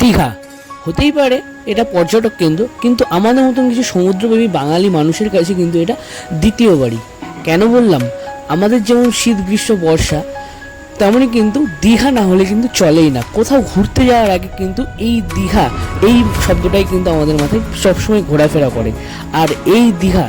দীঘা। হতেই পারে এটা পর্যটক কেন্দ্র, কিন্তু আমাদের মতন কিছু সমুদ্রপ্রেমী বাঙালি মানুষের কাছে কিন্তু এটা দ্বিতীয় বাড়ি। কেন বললাম? আমাদের যেমন শীত, গ্রীষ্ম, বর্ষা তেমনই কিন্তু দীঘা না হলে কিন্তু চলেই না। কোথাও ঘুরতে যাওয়ার আগে কিন্তু এই দীঘা, এই শব্দটাই কিন্তু আমাদের মাথায় সবসময় ঘোরাফেরা করে। আর এই দীঘা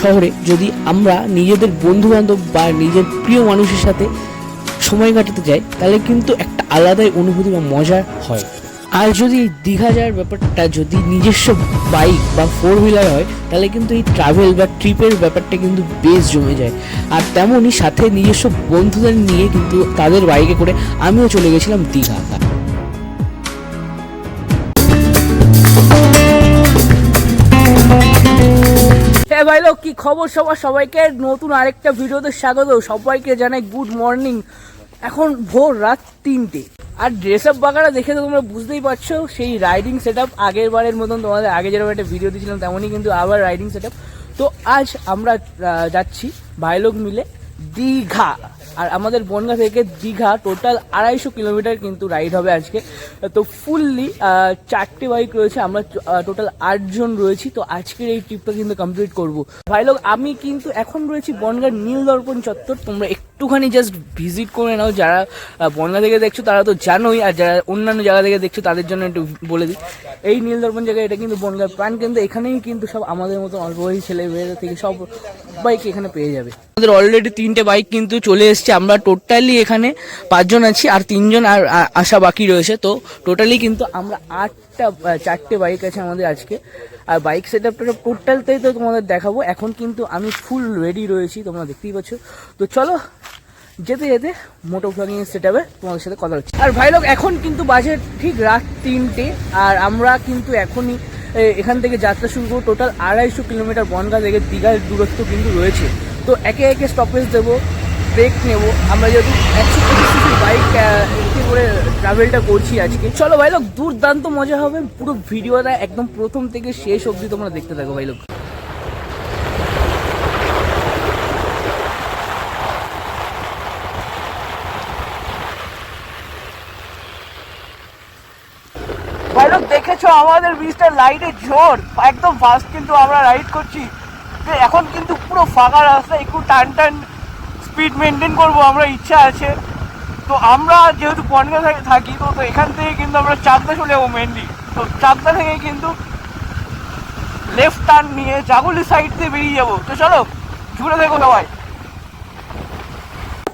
শহরে যদি আমরা নিজেদের বন্ধু বান্ধব বা নিজের প্রিয় মানুষের সাথে সময় কাটাতে যাই, তাহলে কিন্তু একটা আলাদাই অনুভূতি বা মজা হয়। আর যদি এই দীঘা যাওয়ার ব্যাপারটা যদি নিজস্ব বাইক বা ফোর হুইলার হয়, তাহলে কিন্তু এই ট্রাভেল বা ট্রিপের ব্যাপারটা কিন্তু বেশ জমে যায়। আর তেমনই সাথে নিজস্ব বন্ধুদের নিয়ে কিন্তু তাদের বাইকে করে আমিও চলে গেছিলাম দীঘা। হ্যাঁ ভাই লোক কি খবর সবার? সবাইকে নতুন আরেকটা ভিডিওতে স্বাগত। সবাইকে জানাই গুড মর্নিং এখন ভোর রাত তিনটে। আর ড্রেস আপ বাঁকাটা দেখে তো তোমরা বুঝতেই পারছ, সেই রাইডিং সেট আপ আগের বারের মতন তোমাদের, আগে যেরকম একটা ভিডিও দিয়েছিলাম, তেমনই কিন্তু আবার রাইডিং সেট আপ তো আজ আমরা যাচ্ছি ভাইলোক মিলে দীঘা। আর আমাদের বনগা থেকে দীঘা টোটাল আড়াইশো কিলোমিটার কিন্তু রাইড হবে আজকে। তো ফুললি চারটে বাইক রয়েছে, আমরা টোটাল আটজন রয়েছি, তো আজকের এই ট্রিপটা কিন্তু কমপ্লিট করব। ভাই লোক, আমি কিন্তু এখন রয়েছি বনগার নীল দর্পণ চত্বর, তোমরা একটুখানি জাস্ট ভিজিট করে নাও, যারা বনগা থেকে দেখছ তারা তো জানোই, আর যারা অন্যান্য জায়গা থেকে দেখছ তাদের জন্য একটু বলে দিই। এই নীল দর্পণ জায়গায় এটা কিন্তু বনগার প্রাণ কিন্তু এখানেই কিন্তু সব আমাদের মতো অল্প বয়সী ছেলে মেয়েদের থেকে সব বাইক এখানে পেয়ে যাবে। আমাদের অলরেডি তিনটে বাইক কিন্তু চলে এসেছে। আমরা টোটালি এখানে পাঁচজন আছি আর তিনজন আর আসা বাকি রয়েছে। তো টোটালি কিন্তু আমরা আটটা চারটে বাইক আছে আমাদের আজকে। আর বাইক সেট আপটা টোটালটাই তো তোমাদের দেখাবো। এখন কিন্তু আমি ফুল রেডি রয়েছি, তোমরা দেখতেই পাচ্ছ। তো চলো, যেতে যেতে মোটো ব্লগিং সেট আপে তোমাদের সাথে কথা হচ্ছে। আর ভাই লোক, এখন কিন্তু বাজে ঠিক রাত তিনটে, আর আমরা কিন্তু এখনই এখান থেকে যাত্রা শুরু করব। টোটাল আড়াইশো কিলোমিটার বনগা থেকে দীঘার দূরত্ব কিন্তু রয়েছে। তো একে একে স্টপেজ দেবো। ব্রেক নেব। আমরা যেহেতু একশো পঁচিশ সিসির বাইক একটি করে ট্রাভেলটা করছি আজকে। চলো ভাই লোক দুর্দান্ত মজা হবে। পুরো ভিডিওটা একদম প্রথম থেকে শেষ অবধি তোমরা দেখতে থাকো ভাই লোক দেখেছ আমাদের ব্রিজটার লাইটের জোর? একদম ফাস্ট কিন্তু আমরা রাইড করছি। এখন কিন্তু পুরো ফাঁকা রাস্তা, একটু টান টান স্পিড মেনটেন করব, আমরা ইচ্ছা আছে। তো আমরা যেহেতু বনগা থেকে তো তো এখান থেকে কিন্তু আমরা চাকদা চলে যাব মেনলি তো চাকদা থেকে কিন্তু লেফট টার্ন নিয়ে জাগুলি সাইড দিয়ে বেরিয়ে যাব। তো চলো জুড়ে দেখো সবাই।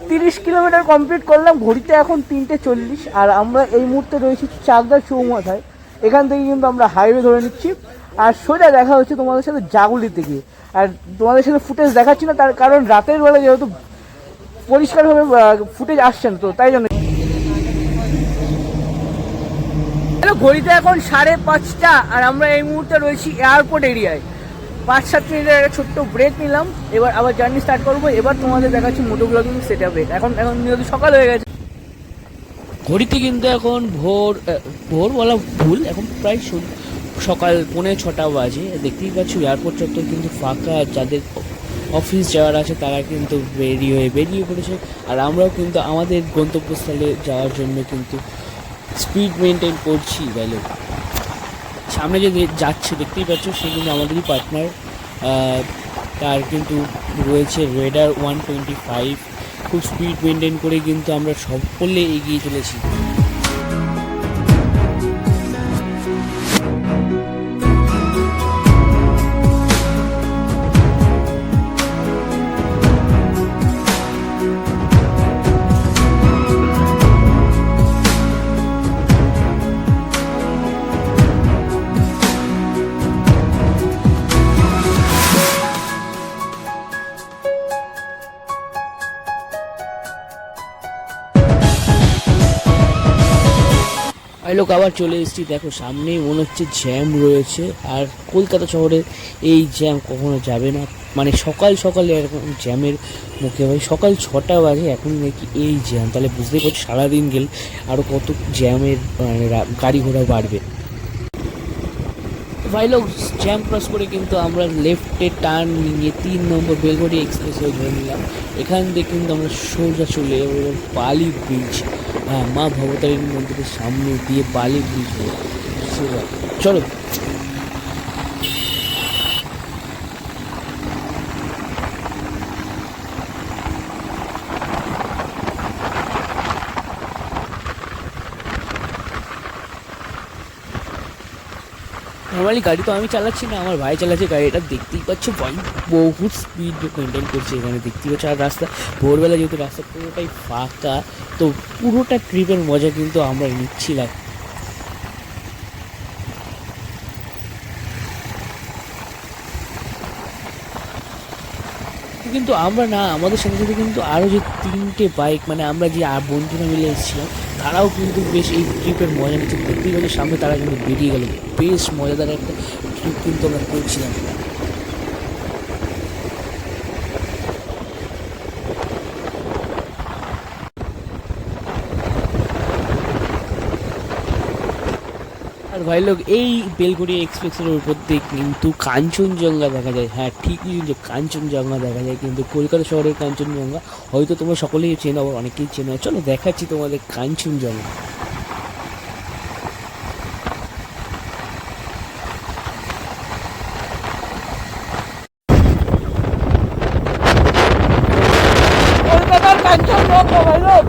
তিরিশ কিলোমিটার কমপ্লিট করলাম, ঘড়িতে এখন তিনটে চল্লিশ, আর আমরা এই মুহূর্তে রয়েছি চাকদার চৌমাথায়। এখান থেকে কিন্তু আমরা হাইওয়ে ধরে নিচ্ছি। আর সোজা দেখা হচ্ছে তোমাদের সাথে জাগুলি থেকে আর তোমাদের সাথে ফুটেজ দেখাচ্ছি না, তার কারণ রাতের বেলা যেহেতু পরিষ্কারভাবে ফুটেজ আসছে না তো তাই জন্য। ঘড়িতে এখন সাড়ে পাঁচটা আর আমরা এই মুহূর্তে রয়েছি এয়ারপোর্ট এরিয়ায়। পাঁচ সাত মিনিটের একটা ছোট্ট ব্রেক নিলাম এবার আবার জার্নি স্টার্ট করব এবার তোমাদের দেখাচ্ছি মোটো ব্লগিং সেট আপে এখন এখন যেহেতু সকাল হয়ে গেছে। ঘড়িতে কিন্তু এখন ভোর ভোর বলা ভুল এখন প্রায় সকাল পৌনে ছটা বাজে। দেখতেই পাচ্ছি এয়ারপোর্ট চত্বর কিন্তু ফাঁকা যাদের অফিস যাওয়ার আছে, তারা কিন্তু রেডি হয়ে বেরিয়ে পড়েছে। আর আমরাও কিন্তু আমাদের গন্তব্যস্থলে যাওয়ার জন্য কিন্তু স্পিড মেনটেন করছি গেলে সামনে যে যাচ্ছে, দেখতেই পাচ্ছ, সে কিন্তু আমাদেরই পার্টনার তার কিন্তু রয়েছে রেডার ওয়ান টোয়েন্টি ফাইভ খুব স্পিড মেনটেন করে কিন্তু আমরা সকলে এগিয়ে চলেছি। লোক আবার চলে এসেছি। দেখো, সামনেই মনে হচ্ছে জ্যাম রয়েছে। আর কলকাতা শহরে এই জ্যাম কখনো যাবে না। মানে সকাল সকালে এরকম জ্যামের মুখে হয়। সকাল ছটা বাজে এখন নাকি এই জ্যাম। তাহলে বুঝতেই পারছি, সারাদিন গেলে আরও কত জ্যামের মানে গাড়ি ঘোড়া বাড়বে। ভাই জ্যাম ক্রস করে কিন্তু আমরা লেফটে টার্ন নিয়ে তিন নম্বর বেলগড়ি এক্সপ্রেস হয়ে ধরে নিলাম। এখান থেকে কিন্তু আমরা সোজা চলে যাব বালি ব্রিজ হ্যাঁ মা ভবতারিণী মন্দিরের সামনে দিয়ে বালি ব্রিজ চলো। নর্মালি গাড়ি তো আমি চালাচ্ছি না, আমার ভাই চালাচ্ছে গাড়িটা দেখতেই পাচ্ছ, ভাই বহুত স্পিড মেনটেন করছে এখানে, দেখতেই পাচ্ছ, আর রাস্তা, ভোরবেলা যেহেতু রাস্তা পুরোটাই ফাঁকা, তো পুরোটা ট্রিপের মজা কিন্তু আমরা নিচ্ছিলাম। কিন্তু আমরা না, আমাদের সাথে সাথে কিন্তু আরও যে তিনটে বাইক মানে আমরা যে বন্ধুরা মিলে এসেছিলাম তারাও কিন্তু বেশ এই ট্রিপের মজা নিচ্ছে। দেখতেই পাচ্ছি, সামনে তারা কিন্তু বেরিয়ে গেল। বেশ মজাদার একটা ট্রিপ কিন্তু আমরা করছিলাম। ভাই লোক এই বেলগুড়ি এক্সপ্রেসের উপর দিয়ে কিন্তু কাঞ্চনজঙ্ঘা দেখা যায়। হ্যাঁ ঠিকই যে কাঞ্চনজঙ্ঘা দেখা যায়, কিন্তু কলকাতা শহরের কাঞ্চনজঙ্ঘা, হয়তো তোমরা সকলেই চেনো, আবার অনেকেই চেনো চলো দেখাচ্ছি তোমাদের কাঞ্চনজঙ্ঘা কলকাতার কাঞ্চনজঙ্ঘা ভাই লোক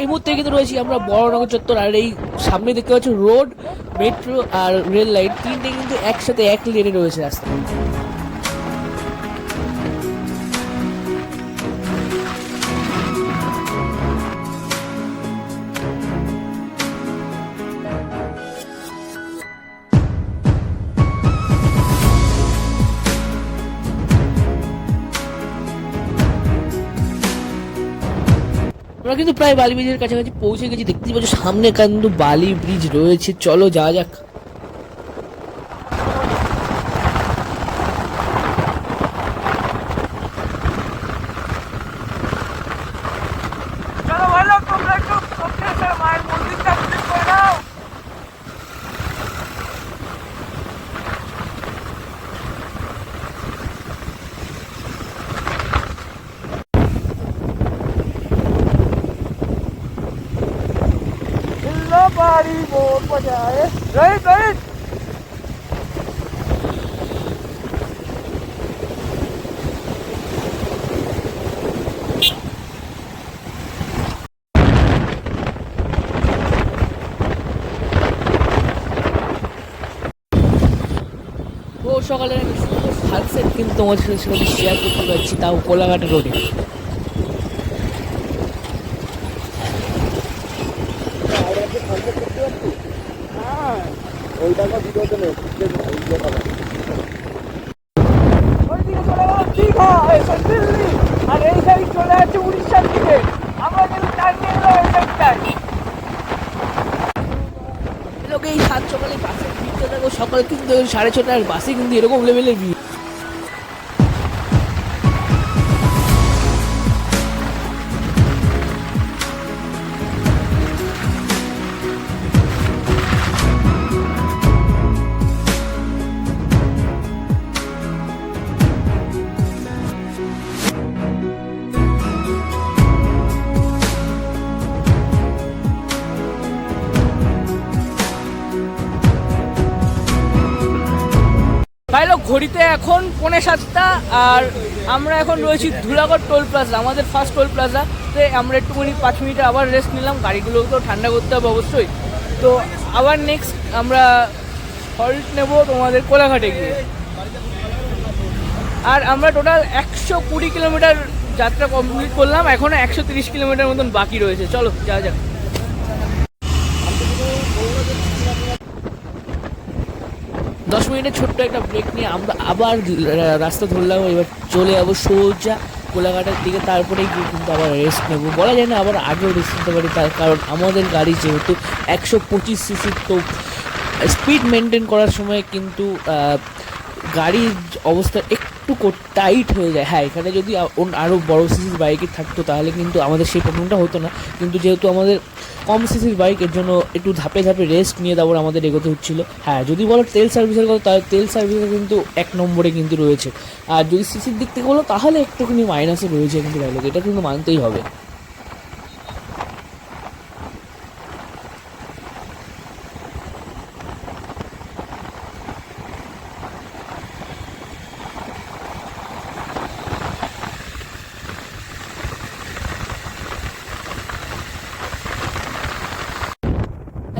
এই মুহূর্তে কিন্তু রয়েছি আমরা বড়নগর চত্বর আর এই সামনে দেখতে পাচ্ছি রোড, মেট্রো আর রেল লাইন। তিনটে কিন্তু একসাথে এক লেনে রয়েছে রাস্তা। প্রায় বালি ব্রিজের কাছাকাছি পৌঁছে গেছি। দেখতে পাচ্ছ সামনে কিন্তু বালি ব্রিজ রয়েছে। চলো যা যাক। ও আমি সানসেট কিন্তু তোমার সাথে সেখানে শেয়ার করতে পারছি তাও কোলাঘাটা রোডে ওইদিকে চলে গেল দীঘা এসব দিল্লি আর এই সাইড চলে যাচ্ছে উড়িষ্যার দিকে আমরা কিন্তু টার্ন নিয়ে এলো এই সাইডটায় লোকে এই সাত সকালে বাসে কিন্তু ওই সাড়ে ছটার বাসে কিন্তু এরকম লেভেলের ভিড়। ঘড়িতে এখন পৌনে সাতটা আর আমরা এখন রয়েছি ধুলাগড় টোল প্লাজা, আমাদের ফার্স্ট টোল প্লাজা। তো আমরা একটুখানি পাঁচ মিনিটে আবার রেস্ট নিলাম, গাড়িগুলোকেও ঠান্ডা করতে হবে অবশ্যই। তো আবার নেক্সট আমরা হল্ট নেব তোমাদের কোলাঘাটে গিয়ে। আর আমরা টোটাল একশো কুড়ি কিলোমিটার যাত্রা কমপ্লিট করলাম এখনও একশো তিরিশ কিলোমিটার মতন বাকি রয়েছে। চলো যা যাক। দশ মিনিটের ছোট্ট একটা ব্রেক নিয়ে আমরা আবার রাস্তা ধরলাম, এবার চলে যাব সোজা কোলাঘাটের দিকে, তারপরেই গিয়ে কিন্তু আবার রেস্ট নেব। বলা যায় না আবার আগেও রেস্ট নিতে পারি, তার কারণ আমাদের গাড়ি যেহেতু একশো পঁচিশ সিসির তো স্পিড মেনটেন করার সময় কিন্তু গাড়ির অবস্থা একটু একটু টাইট হয়ে যায়। হ্যাঁ এখানে যদি আরও বড়ো সিসির বাইকই থাকতো, তাহলে কিন্তু আমাদের সেই প্রবলেমটা হতো না। কিন্তু যেহেতু আমাদের কম সিসির বাইক এর জন্য একটু ধাপে ধাপে রেস্ট নিয়ে তারপর আমাদের এগোতে হচ্ছিল। হ্যাঁ যদি বলো তেল সার্ভিসের কথা, তাহলে তেল সার্ভিসের কিন্তু এক নম্বরে কিন্তু রয়েছে। আর যদি সিসির দিক থেকে বলো, তাহলে একটুখানি মাইনাসে রয়েছে কিন্তু এটা কিন্তু মানতেই হবে।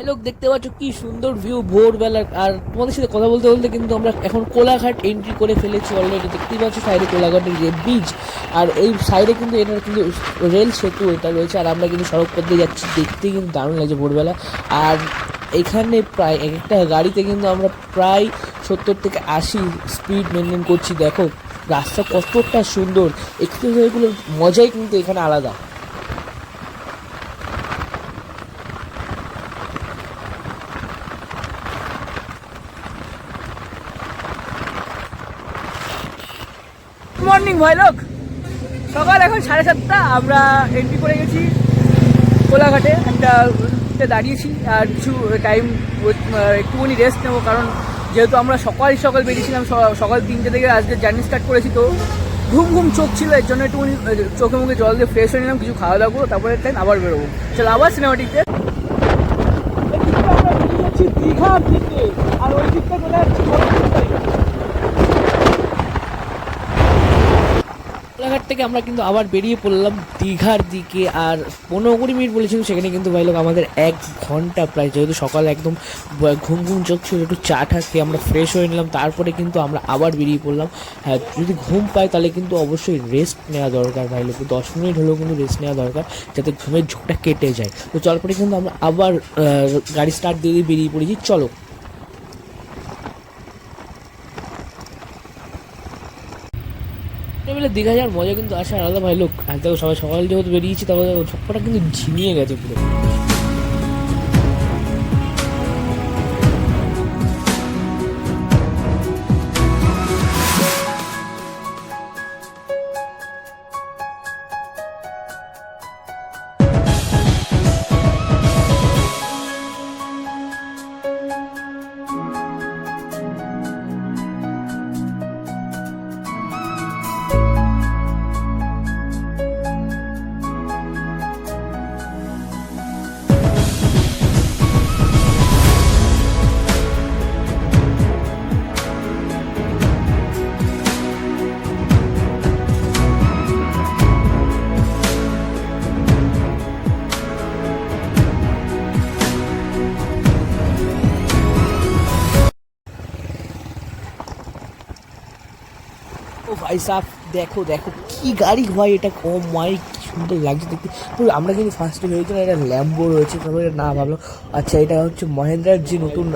হ্যালো দেখতে পাচ্ছ, কি সুন্দর ভিউ ভোরবেলা। আর তোমাদের সাথে কথা বলতে বলতে কিন্তু আমরা এখন কোলাঘাট এন্ট্রি করে ফেলেছি অলরেডি দেখতেই পাচ্ছ সাইডে কোলাঘাটের যে ব্রিজ আর এই সাইডে কিন্তু এটার কিন্তু রেল সেতু এটা রয়েছে। আর আমরা কিন্তু সড়ক পথ দিয়ে যাচ্ছি। দেখতে কিন্তু দারুণ লাগছে ভোরবেলা। আর এখানে প্রায় এক একটা গাড়িতে কিন্তু আমরা প্রায় সত্তর থেকে আশি স্পিড মেনটেন করছি। দেখো, রাস্তা কতটা সুন্দর। এক্সপ্রেসওয়েগুলোর মজাই কিন্তু এখানে আলাদা। মর্নিং ভাই লোক সকাল এখন সাড়ে সাতটা, আমরা এন্ট্রি করে গেছি কোলাঘাটে। একটা দাঁড়িয়েছি, আর কিছু টাইম একটুখানি রেস্ট নেব, কারণ যেহেতু আমরা সকাল সকাল বেরিয়েছিলাম সকাল তিনটে থেকে আজকে জার্নি স্টার্ট করেছি তো। ঘুম ঘুম চোখ ছিল, এর জন্য একটুখানি চোখে মুখে জল দিয়ে ফ্রেশ হয়ে নিলাম, কিছু খাওয়া দাওয়া করব, তারপরে টাইম আবার বেরোবো। চলো, আবার সিনেমাটিকতে আমরা বেরিয়ে যাচ্ছি দীঘার দিকে আর ওই দিকটা চলে যাচ্ছি কোলাঘাট থেকে আমরা কিন্তু আবার বেরিয়ে পড়লাম দীঘার দিকে। আর পনেরো কুড়ি মিনিট বলেছিল, সেখানে কিন্তু ভাই লোক আমাদের এক ঘণ্টা প্রায়, যেহেতু সকাল একদম ঘুম ঘুম চোখ ছিল, একটু চা টা খেয়ে আমরা ফ্রেশ হয়ে নিলাম। তারপরে কিন্তু আমরা আবার বেরিয়ে পড়লাম। হ্যাঁ যদি ঘুম পাই তাহলে কিন্তু অবশ্যই রেস্ট নেওয়া দরকার ভাই লোক। দশ মিনিট হলেও কিন্তু রেস্ট নেওয়া দরকার, যাতে ঘুমের ঝোঁকটা কেটে যায়। তো তারপরে কিন্তু আমরা আবার গাড়ি স্টার্ট দিয়ে দিয়ে বেরিয়ে পড়েছি। চলো। এবারে দীঘা যাওয়ার মজা কিন্তু আসে আলাদা ভাই। লোক আজ দেখো সবাই সকাল যেহেতু বেরিয়েছি তারপরে ঝপ্পটা কিন্তু ঝিমিয়ে গেছে পুরো। ভাই সাহ দেখো দেখো, কি গাড়ি ভাই এটা, ও মাই, কি সুন্দর লাগছে দেখতে। তো আমরা কিন্তু ফার্স্টে ভেবেছিলাম এটা ল্যাম্বো রয়েছে তারপরে না ভাবলাম। আচ্ছা এটা হচ্ছে মহেন্দ্রার যে নতুন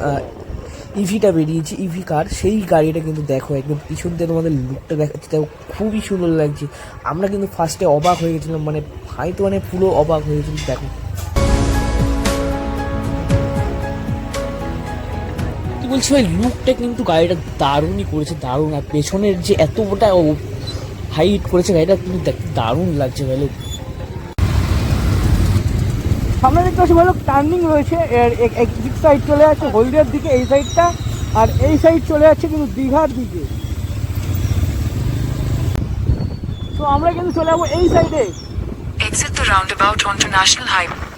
ইভিটা বেরিয়েছে ইভি কার সেই গাড়িটা কিন্তু দেখো, একদম পিছন দিয়ে তোমাদের লুকটা দেখাচ্ছে, দেখো, খুবই সুন্দর লাগছে। আমরা কিন্তু ফার্স্টে অবাক হয়ে গেছিলাম মানে ভাই তো মানে পুরো অবাক হয়ে গেছিলাম, দেখো। বলছি ভাই লুকটা কিন্তু গাড়িটা দারুণই করেছে দারুণ। আর পেছনের যে এতটা হাইট করেছে গাড়িটা কিন্তু দেখতে দারুণ লাগছে ভাই লোক সামনে দেখতে পাচ্ছি ভালো টার্নিং রয়েছে এর এক- দিক সাইড চলে যাচ্ছে হলদিয়ার দিকে এই সাইডটা আর এই সাইড চলে যাচ্ছে কিন্তু দীঘার দিকে। তো আমরা কিন্তু চলে যাব এই সাইডে Exit the roundabout onto National Highway.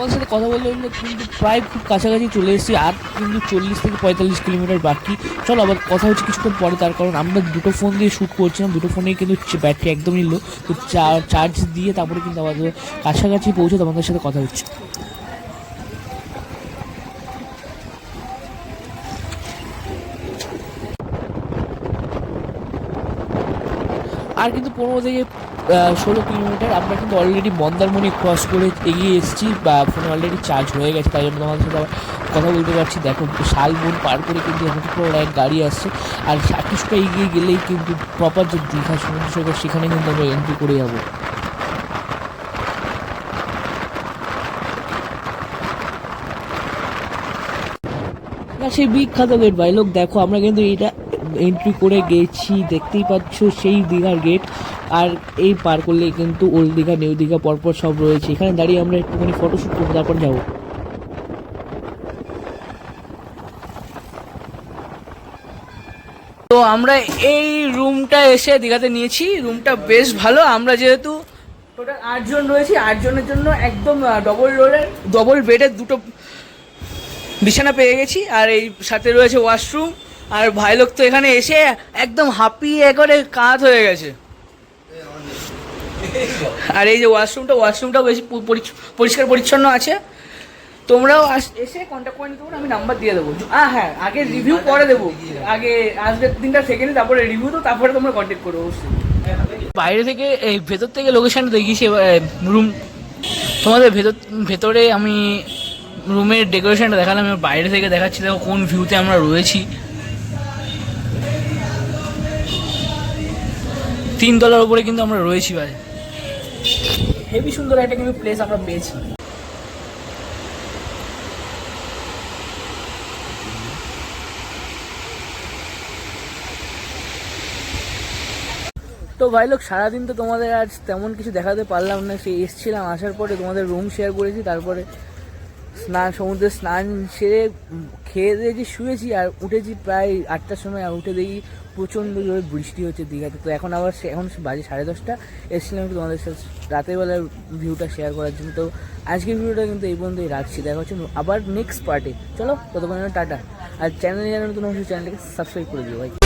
তোমাদের সাথে কথা বলতে বলতে কিন্তু প্রায় খুব কাছাকাছি চলে এসেছি, আর কিন্তু চল্লিশ থেকে পঁয়তাল্লিশ কিলোমিটার বাকি। চলো আবার কথা হচ্ছে কিছুক্ষণ পরে, তার কারণ আমরা দুটো ফোন দিয়ে শ্যুট করছিলাম, দুটো ফোনেই কিন্তু ব্যাটারি একদমই লো তো চার্জ দিয়ে তারপরে কিন্তু আমাদের কাছাকাছি পৌঁছে তোমাদের সাথে কথা হচ্ছে। আর কিন্তু পনেরো থেকে ষোলো কিলোমিটার। আমরা কিন্তু অলরেডি মন্দারমণি ক্রস করে এগিয়ে এসেছি, বা ফোনে অলরেডি চার্জ হয়ে গেছে, তাই জন্য তোমাদের সাথে কথা বলতে পারছি। দেখো শালবন পার করে কিন্তু এখন এক গাড়ি আসছে। আর কিছুটা এগিয়ে গেলেই কিন্তু প্রপার যে দীঘা সমুদ্র সৈকত সেখানে কিন্তু আমরা এন্ট্রি করে যাব। সেই বিখ্যাত গেট ভাই লোক দেখো, আমরা কিন্তু এটা এন্ট্রি করে গেছি, দেখতেই পাচ্ছ সেই দীঘার গেট আর এই পার করলে কিন্তু ওল্ড দীঘা, নিউ দীঘা পরপর সব রয়েছে। এখানে দাঁড়িয়ে আমরা একটুখানি ফটোশ্যুট করব, তারপর যাব। তো আমরা এই রুমটা এসে দীঘাতে নিয়েছি। রুমটা বেশ ভালো। আমরা যেহেতু টোটাল আটজন রয়েছি, আটজনের জন্য একদম ডবল রোলের ডবল বেডের দুটো বিছানা পেয়ে গেছি। আর এই সাথে রয়েছে ওয়াশরুম আর ভাইলোক তো এখানে এসে একদম হাঁপিয়ে করে কাত হয়ে গেছে। আর এই যে ওয়াশরুমটা, ওয়াশরুমটাও বেশি পরিষ্কার পরিচ্ছন্ন আছে। তোমরাও এসে কন্ট্যাক্ট করে নিতে আমি নাম্বার দিয়ে দেবো। আ হ্যাঁ আগে রিভিউ পরে দেবো। আগে আসবে দিনটা সেকেন্ড তারপরে রিভিউ তো, তারপরে তোমরা কন্ট্যাক্ট করো অবশ্যই। বাইরে থেকে, এই ভেতর থেকে লোকেশনটা দেখিয়েছি রুম তোমাদের ভেতর, ভেতরে আমি রুমের ডেকোরেশনটা দেখালাম বাইরে থেকে দেখাচ্ছি, দেখো কোন ভিউতে আমরা রয়েছি। তিনতলার উপরে কিন্তু আমরা রয়েছি ভাই। হেভি সুন্দর একটা কিন্তু প্লেস আমরা পেয়েছি। তো ভাই লোক, সারাদিন তো তোমাদের আজ তেমন কিছু দেখাতে পারলাম না সে এসছিলাম, আসার পরে তোমাদের রুম শেয়ার করেছি, তারপরে স্নান, সমুদ্রে স্নান সেরে খেয়ে দিয়ে যে শুয়েছি আর উঠেছি প্রায় আটটার সময় আর উঠে দেখি প্রচণ্ড জোরে বৃষ্টি হচ্ছে দীঘাতে। তো এখন আবার এখন বাজে সাড়ে দশটা। এসেছিলাম তোমাদের সাথে রাতের বেলার ভিউটা শেয়ার করার জন্য। তো আজকের ভিডিওটা কিন্তু এই পর্যন্তই রাখছি। দেখা হচ্ছে আবার নেক্সট পার্টে চলো, ততক্ষণ টাটা। আর চ্যানেলে জানানো অবশ্যই চ্যানেলটাকে সাবস্ক্রাইব করে দিও ভাই